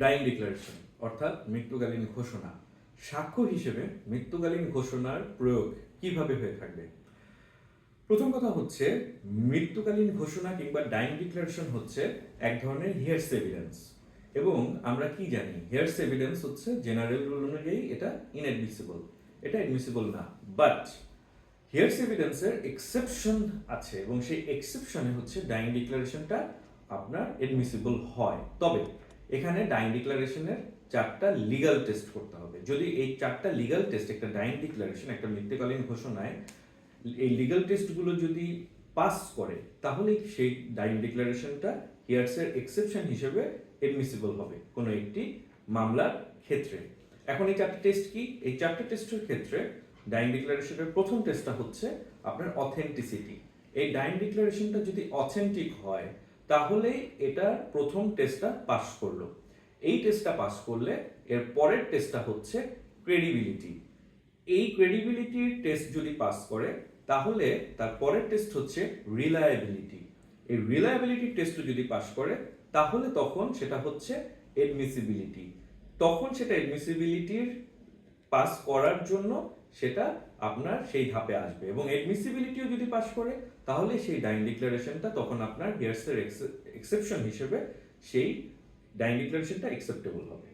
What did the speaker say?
Dyeing declaration অর্থাৎ মৃত্যুকালীন ঘোষণা। সাক্ষ্য হিসেবে মৃত্যুকালীন ঘোষণার প্রয়োগ কীভাবে হয়ে থাকবে? প্রথম কথা হচ্ছে, মৃত্যুকালীন ঘোষণা কিংবা ডাইং ডিক্লারেশন হচ্ছে এক ধরনের হিয়ার্স এভিডেন্স এবং আমরা কি জানি? হিয়ার্স এভিডেন্স হচ্ছে জেনারেল রুল অনুযায়ী এটা ইনএডমিসিবল এটা এডমিসিবল না। বাট হিয়ার্স এভিডেন্সের এক্সেপশন আছে এবং সেই এক্সেপশনে হচ্ছে ডাইং ডিক্লারেশনটা আপনার এডমিসিবল হয়। তবে এখানে ডাইন ডিক্লারেশনের চারটা লিগাল টেস্ট করতে হবে। যদি এই চারটা লিগাল টেস্ট একটা ডাইন ডিক্লারেশন একটা মৃত্যুকালীন ঘোষণায় এই লিগ্যাল টেস্টগুলো যদি পাস করে তাহলে সেই ডাইন ডিক্লারেশনটা হিয়ার্সের এক্সেপশন হিসেবে এডমিসিবল হবে কোনো একটি মামলার ক্ষেত্রে। এখন এই চারটি টেস্ট কি? এই চারটি টেস্টের ক্ষেত্রে ডাইন ডিক্লারেশনের প্রথম টেস্টটা হচ্ছে আপনার অথেন্টিসিটি এই ডাইন ডিক্লারেশনটা যদি অথেন্টিক হয় তাহলে এটার প্রথম টেস্টটা পাস করল। এই টেস্টটা পাস করলে এর পরের টেস্টটা হচ্ছে ক্রেডিবিলিটি এই ক্রেডিবিলিটির টেস্ট যদি পাস করে, তাহলে তার পরের টেস্ট হচ্ছে রিলায়েবিলিটি এই রিলায়েবিলিটি টেস্ট যদি পাস করে, তাহলে তখন সেটা হচ্ছে এডমিসিবিলিটি তখন সেটা এডমিসিবিলিটির পাস করার জন্য সেটা আপনার সেই ধাপে আসবে এবং এডমিসিবিলিটিও যদি পাস করে, তাহলে সেই ডাইন ডিক্লারেশনটা তখন আপনার হিয়ার্সের এক্সেপশন হিসেবে সেই ডাইন ডিক্লারেশনটা অ্যাকসেপ্টেবল হবে।